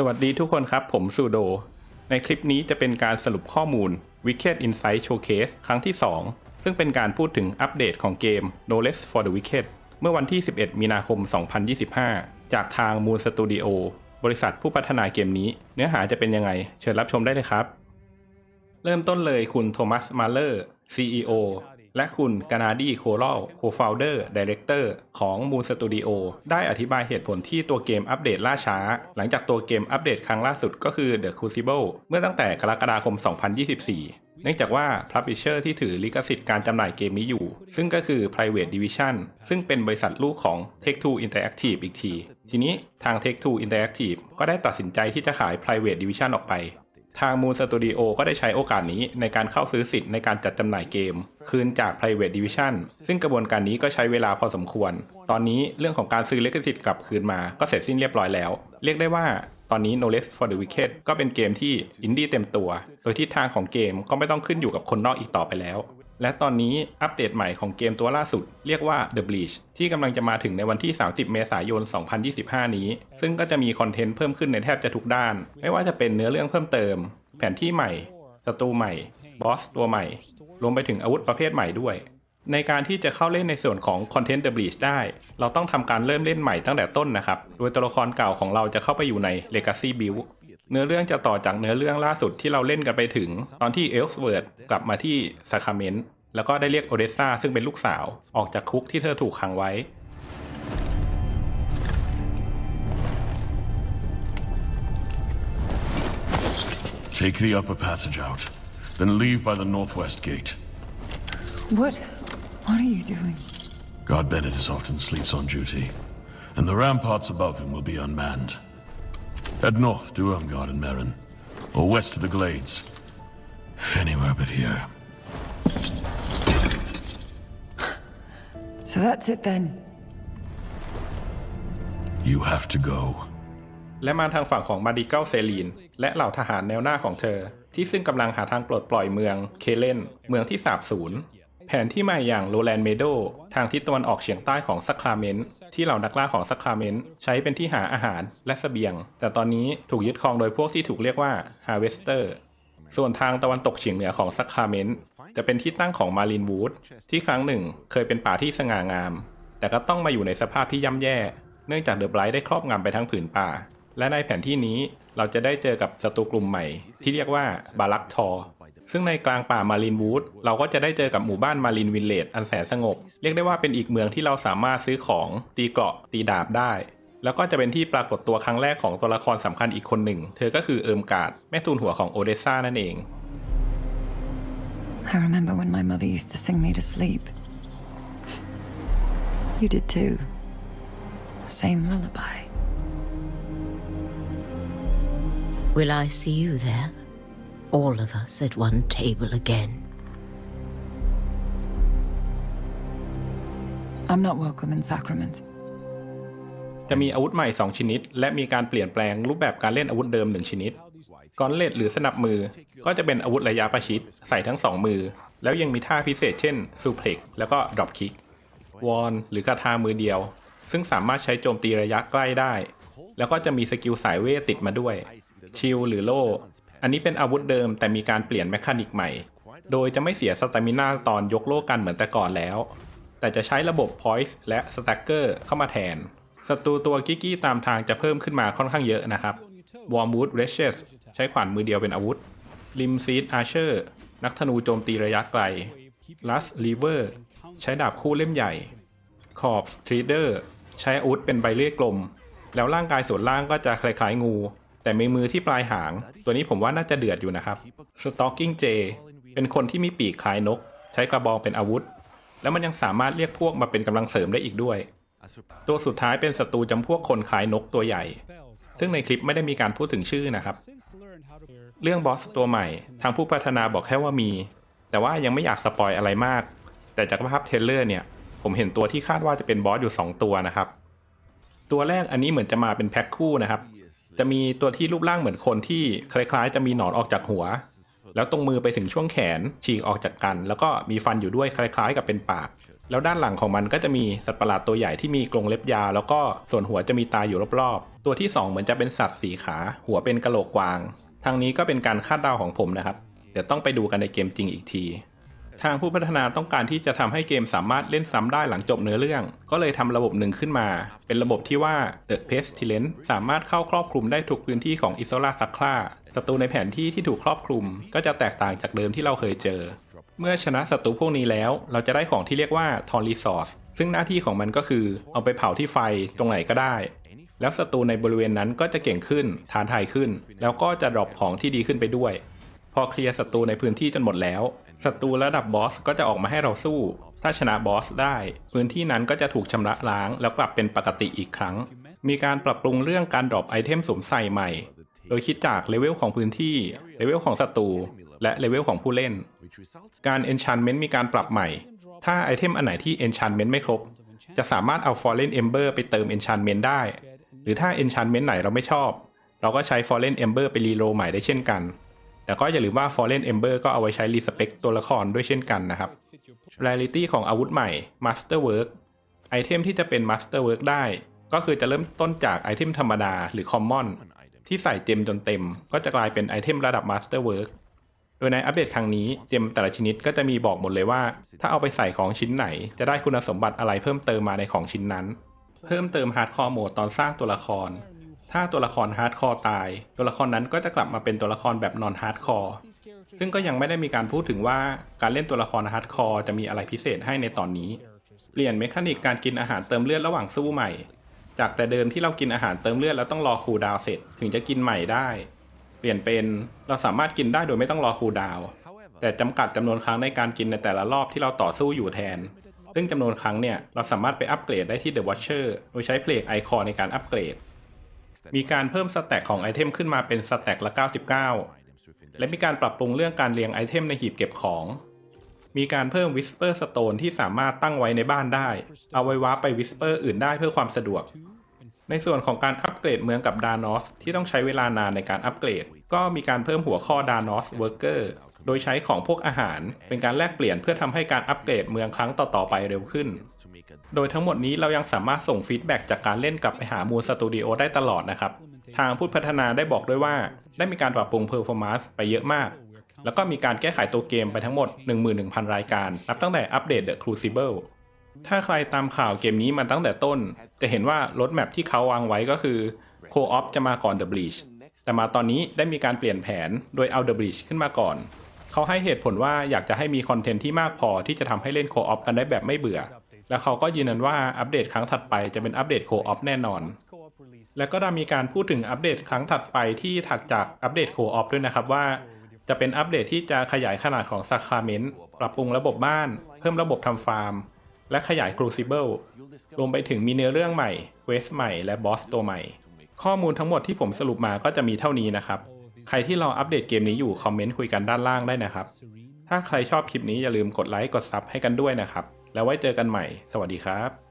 สวัสดีทุกคนครับ ผมซูโด ในคลิปนี้จะเป็นการสรุปข้อมูล Wicked Insight Showcase ครั้งที่ 2 ซึ่งเป็นการพูดถึงอัปเดตของเกม No Less for the Wicked เมื่อวันที่ 11 มีนาคม 2025 จากทาง Moon Studio บริษัทผู้พัฒนาเกมนี้ เนื้อหาจะเป็นยังไง เชิญรับชมได้เลยครับ เริ่มต้นเลยคุณโทมัสมาเลอร์ CEO และคุณกานาดีโคล c o founder director ของ Moon Studio ได้อธิบายเหตุผลที่ตัวเกมอัปเดตล่าช้า หลังจากตัวเกมอัปเดตครั้งล่าสุดก็คือ The Crucible เมื่อตั้งแต่กรกฎาคม 2024เนื่องจากว่า Publisher ที่ถือลิขสิทธิ์การจำหน่ายเกมนี้อยู่ ซึ่งก็คือ Private Division ซึ่งเป็นบริษัทลูกของ Take-Two Interactive อีกที ทีนี้ทาง Take-Two Interactive ก็ได้ตัดสินใจที่จะขาย Private Division ออกไป ทาง Moon Studio ก็ได้ใช้โอกาสนี้ในการเข้าซื้อสิทธิ์ในการจัดจำหน่ายเกม คืนจาก Private Division ซึ่งกระบวนการนี้ก็ใช้เวลาพอสมควร ตอนนี้เรื่องของการซื้อลิขสิทธิ์กลับคืนมาก็เสร็จสิ้นเรียบร้อยแล้ว เรียกได้ว่า ตอนนี้ No Less for the Wicked ก็เป็นเกมที่อินดี้เต็มตัว โดยทิศทางของเกมก็ไม่ต้องขึ้นอยู่กับคนนอกอีกต่อไปแล้ว และตอนนี้อัปเดตใหม่ของเกมตัวล่าสุด เรียกว่า The Bleach ที่กำลังจะมาถึงในวันที่ 30 เมษายน 2025 นี้ ซึ่งก็จะมีคอนเทนต์เพิ่มขึ้นในแทบจะทุกด้าน ไม่ว่าจะเป็นเนื้อเรื่องเพิ่มเติม แผนที่ใหม่ศัตรูใหม่บอสตัวใหม่รวมไปถึงอาวุธประเภทใหม่ด้วย ในการที่จะเข้าเล่นในส่วนของคอนเทนต์ The Bleach ได้ เราต้องทำการเริ่มเล่นใหม่ตั้งแต่ต้นนะครับ โดยตัวละครเก่าของเราจะเข้าไปอยู่ใน Legacy Build เนื้อเรื่องจะต่อจากเนื้อเรื่องล่าสุดที่เราเล่นกันไปถึง ตอนที่เอลส์เวิร์ดกลับมาที่ซาคาเมนต์แล้วก็ได้เรียกโอเดซ่าซึ่งเป็นลูกสาวออกจากคุกที่เธอถูกขังไว้ Take the upper passage out, then leave by the northwest gate. What? What are you doing? God Bennett is often sleeps on duty, and the ramparts above him will be unmanned. Head north to Ermgard and Merin, or west to the Glades. Anywhere but here. So that's it then. You have to go. และมาทางฝั่งของมาดิเกิลเซลีน และเหล่าทหารแนวหน้าของเธอ ที่ซึ่งกำลังหาทางปลดปล่อยเมืองเคเลนเมืองที่สาบสูญ แผนที่ใหม่อย่างโรแลนด์เมโดทางทิศตะวันออกเฉียงใต้ของซัคราเมนต์ที่เหล่านักล่าของซัคราเมนต์ใช้เป็นที่หาอาหารและเสบียง แต่ตอนนี้ถูกยึดครองโดยพวกที่ถูกเรียกว่าฮาร์เวสเตอร์ส่วนทางตะวันตกเฉียงเหนือของซัคราเมนต์จะเป็นที่ตั้งของมารินวูดที่ครั้งหนึ่งเคยเป็นป่าที่สง่างาม แต่ก็ต้องมาอยู่ในสภาพที่ย่ำแย่ เนื่องจากเดอะไบรท์ได้ครอบงำไปทั้งผืนป่า และในแผนที่นี้เราจะได้เจอกับศัตรูกลุ่มใหม่ ที่เรียกว่าบารักทอร ซึ่งในกลางป่ามารินวูดเราก็จะได้เจอกับหมู่บ้านมารินวิลเลจอันแสนสงบ เรียกได้ว่าเป็นอีกเมืองที่เราสามารถซื้อของตีเกราะตีดาบได้ แล้วก็จะเป็นที่ปรากฏตัวครั้งแรกของตัวละครสำคัญอีกคนหนึ่ง เธอก็คือเอิมการ์ดแม่ทูลหัวของโอเดซ่านั่นเอง I remember when my mother used to sing me to sleep. You did too. Same lullaby. Will I see you there? All of us at one table again. I'm not welcome in Sacrament. จะมีอาวุธใหม่ 2 ชนิด และมีการเปลี่ยนแปลงรูปแบบการเล่นอาวุธเดิม 1 ชนิดกอนเลดหรือสนับมือ ก็จะเป็นอาวุธระยะประชิด ใส่ทั้ง 2 มือ แล้วยังมีท่าพิเศษเช่นซูเพล็กแล้วก็ดรอปคิกวอนหรือคาทามือเดียว ซึ่งสามารถใช้โจมตีระยะใกล้ได้ แล้วก็จะมีสกิลสายเวทติดมาด้วยชิลหรือโล่ อันนี้เป็นอาวุธเดิมแต่มีการเปลี่ยนแมคานิกใหม่ โดยจะไม่เสียสตามินาตอนยกโล่กันเหมือนแต่ก่อนแล้ว แต่จะใช้ระบบ Poise และ Stacker เข้ามาแทน ศัตรูตัวกิกกี้ตามทางจะเพิ่มขึ้นมาค่อนข้างเยอะนะครับ Warmood r e s h e s ใช้ขวานมือเดียวเป็นอาวุธ Lim Seed Archer นักธนูโจมตีระยะไกล Lust Lever ใช้ดาบคู่เล่มใหญ่ Corpse Trader ใช้อาวุธเป็นใบเลื่อยกลม แล้วร่างกายส่วนล่างก็จะคล้ายๆงู แต่มีมือที่ปลายหาง ตัวนี้ผมว่าน่าจะเดือดอยู่นะครับ Stalking Jay เป็นคนที่มีปีกคล้ายนก ใช้กระบองเป็นอาวุธ แล้วมันยังสามารถเรียกพวกมาเป็นกำลังเสริมได้อีกด้วย ตัวสุดท้ายเป็นศัตรูจำพวกคนคล้ายนกตัวใหญ่ ซึ่งในคลิปไม่ได้มีการพูดถึงชื่อนะครับ เรื่องบอสตัวใหม่ ทางผู้พัฒนาบอกแค่ว่ามี แต่ว่ายังไม่อยากสปอยอะไรมาก แต่จากภาพเทรลเลอร์เนี่ย ผมเห็นตัวที่คาดว่าจะเป็นบอสอยู่ 2 ตัวนะครับ ตัวแรกอันนี้เหมือนจะมาเป็นแพ็คคู่นะครับ จะมีตัวที่รูปร่างเหมือนคนที่คล้ายๆ จะมีหนอนออกจากหัว แล้วตรงมือไปถึงช่วงแขนฉีกออกจากกัน แล้วก็มีฟันอยู่ด้วยคล้ายๆ กับเป็นปาก แล้วด้านหลังของมันก็จะมีสัตว์ประหลาดตัวใหญ่ที่มีกรงเล็บยาวแล้วก็ส่วนหัวจะมีตาอยู่รอบๆ ตัวที่สองเหมือนจะเป็นสัตว์สีขา หัวเป็นกะโหลกกวาง ทางนี้ก็เป็นการคาดเดาของผมนะครับ เดี๋ยวต้องไปดูกันในเกมจริงอีกที ทางผู้พัฒนาต้องการที่จะทำให้เกมสามารถเล่นซ้ำได้หลังจบเนื้อเรื่อง ก็เลยทำระบบหนึ่งขึ้นมา เป็นระบบที่ว่า The Pestilence สามารถเข้าครอบคลุมได้ทุกพื้นที่ของ Isola Sacra ศัตรูในแผนที่ที่ถูกครอบคลุม ก็จะแตกต่างจากเดิมที่เราเคยเจอ เมื่อชนะศัตรูพวกนี้แล้ว เราจะได้ของที่เรียกว่า t o n Resource ซึ่งหน้าที่ของมันก็คือ เอาไปเผาที่ไฟตรงไหนก็ได้แล้วศัตรูในบริเวณนั้นก็จะเก่งขึ้นท้าทายขึ้น แล้วก็จะดรอปของที่ดีขึ้นไปด้วย พอเคลียร์ศัตรูในพื้นที่จนหมดแล้ว ศัตรูระดับบอสก็จะออกมาให้เราสู้ ถ้าชนะบอสได้ พื้นที่นั้นก็จะถูกชำระล้างแล้วกลับเป็นปกติอีกครั้ง มีการปรับปรุงเรื่องการดรอปไอเทมสวมใส่ใหม่ โดยคิดจากเลเวลของพื้นที่ เลเวลของศัตรูและเลเวลของผู้เล่น การ enchantment มีการปรับใหม่ ถ้าไอเทมอันไหนที่ enchantment ไม่ครบ จะสามารถเอา fallen ember ไปเติม enchantment ได้ หรือถ้า enchantment ไหนเราไม่ชอบ เราก็ใช้ fallen ember ไปรีโลใหม่ได้เช่นกัน แต่ก็อย่าลืมว่า fallen ember ก็เอาไว้ใช้ respect ตัวละครด้วยเช่นกันนะครับ rarity ของอาวุธใหม่ masterwork ไอเทมที่จะเป็น masterwork ได้ ก็คือจะเริ่มต้นจากไอเทมธรรมดาหรือ common ที่ใส่เจมจนเต็ม ก็จะกลายเป็นไอเทมระดับ masterwork โดยในอัปเดตครั้งนี้เจมแต่ละชนิดก็จะมีบอกหมดเลยว่า ถ้าเอาไปใส่ของชิ้นไหน จะได้คุณสมบัติอะไรเพิ่มเติมมาในของชิ้นนั้น เพิ่มเติมฮาร์ดคอร์โหมดตอนสร้างตัวละคร ถ้าตัวละครฮาร์ดคอร์ตาย ตัวละครนั้นก็จะกลับมาเป็นตัวละครแบบนอนฮาร์ดคอร์ซึ่งก็ยังไม่ได้มีการพูดถึงว่าการเล่นตัวละครฮาร์ดคอร์จะมีอะไรพิเศษให้ในตอนนี้ เปลี่ยนเมคานิกการกินอาหารเติมเลือดระหว่างสู้ใหม่ จากแต่เดิมที่เรากินอาหารเติมเลือดแล้วต้องรอคูลดาวน์เสร็จถึงจะกินใหม่ได้ เปลี่ยนเป็นเราสามารถกินได้โดยไม่ต้องรอคูลดาวน์แต่จำกัดจำนวนครั้งในการกินในแต่ละรอบที่เราต่อสู้อยู่แทน ซึ่งจำนวนครั้งเนี่ยเราสามารถไปอัปเกรดได้ที่ The Watcher โดยใช้เพลกไอคอนในการอัปเกรด มีการเพิ่มสแต็กของไอเทมขึ้นมาเป็นสแต็กละ 99 และมีการปรับปรุงเรื่องการเรียงไอเทมในหีบเก็บของ มีการเพิ่ม Whisper Stone ที่สามารถตั้งไว้ในบ้านได้ เอาไว้วาร์ปไป Whisper อื่นได้เพื่อความสะดวก ในส่วนของการอัปเกรดเมืองกับดานอสที่ต้องใช้เวลานานในการอัปเกรด ก็มีการเพิ่มหัวข้อดานอสเวิร์กเกอร์ โดยใช้ของพวกอาหารเป็นการแลกเปลี่ยนเพื่อทำให้การอัปเกรดเมืองครั้งต่อๆไปเร็วขึ้น โดยทั้งหมดนี้เรายังสามารถส่งฟีดแบ็กจากการเล่นกลับไปหามูลสตูดิโอได้ตลอดนะครับ ทางผู้พัฒนาได้บอกด้วยว่า ได้มีการปรับปรุงเพอร์ฟอร์มานซ์ไปเยอะมาก แล้วก็มีการแก้ไขตัวเกมไปทั้งหมด 11,000 รายการ นับตั้งแต่อัปเดต The Crucible ถ้าใครตามข่าวเกมนี้มาตั้งแต่ต้น จะเห็นว่ารถแมพที่เขาวางไว้ก็คือโคออฟจะมาก่อน The Breach แต่มาตอนนี้ได้มีการเปลี่ยนแผนโดยเอา The Breach ขึ้นมาก่อน เขาให้เหตุผลว่าอยากจะให้มีคอนเทนต์ที่มากพอที่จะทำให้เล่นโคออฟกันได้แบบไม่เบื่อ แล้วเขาก็ยืนยันว่าอัปเดตครั้งถัดไปจะเป็นอัปเดตโคออฟแน่นอน แล้วก็ได้มีการพูดถึงอัปเดตครั้งถัดไปที่ถัดจากอัปเดตโคออฟด้วยนะครับว่าจะเป็นอัปเดตที่จะขยายขนาดของ Sacrament ปรับปรุงระบบบ้าน เพิ่มระบบทำฟาร์ม และขยาย Crucible รวมไปถึงมีเนื้อเรื่องใหม่เวสใหม่ และบอสตัวใหม่ ข้อมูลทั้งหมดที่ผมสรุปมาก็จะมีเท่านี้นะครับ ใครที่รออัปเดตเกมนี้อยู่คอมเมนต์คุยกันด้านล่างได้นะครับ ถ้าใครชอบคลิปนี้อย่าลืมกดไลค์กดซับให้กันด้วยนะครับ แล้วไว้เจอกันใหม่ สวัสดีครับ